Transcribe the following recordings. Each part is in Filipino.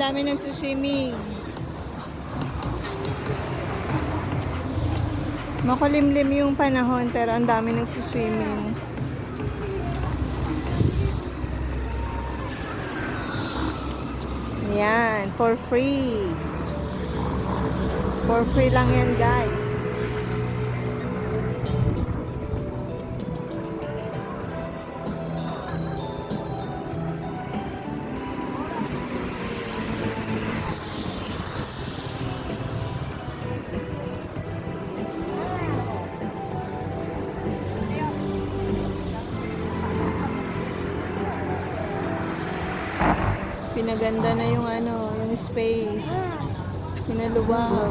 dami nang swimming. Makulimlim yung panahon pero ang dami nang swimming. Yan, for free. For free lang yan, guys. Pinaganda na yung ano, yung space. Pinaluwag.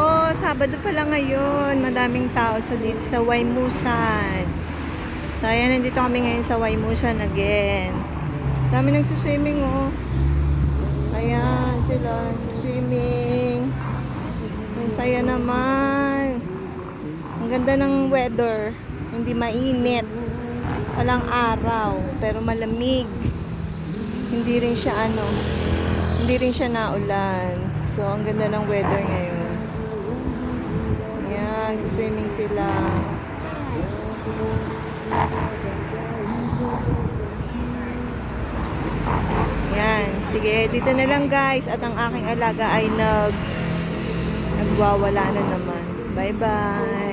Sabado pa lang ngayon. Madaming tao sa dito sa Waimusan. So, ayan, nandito kami ngayon sa Waimusan again. Dami nang swimming oh. Ayan, sila nagsuswimming. Ang saya naman. Ang ganda ng weather. Hindi mainit. Walang araw, pero malamig. Hindi rin siya ano, hindi rin siya naulan. So, ang ganda ng weather ngayon. Ayan, swimming sila. Yan. Sige, dito na lang guys. At ang aking alaga ay nag nagwawala na naman. Bye-bye.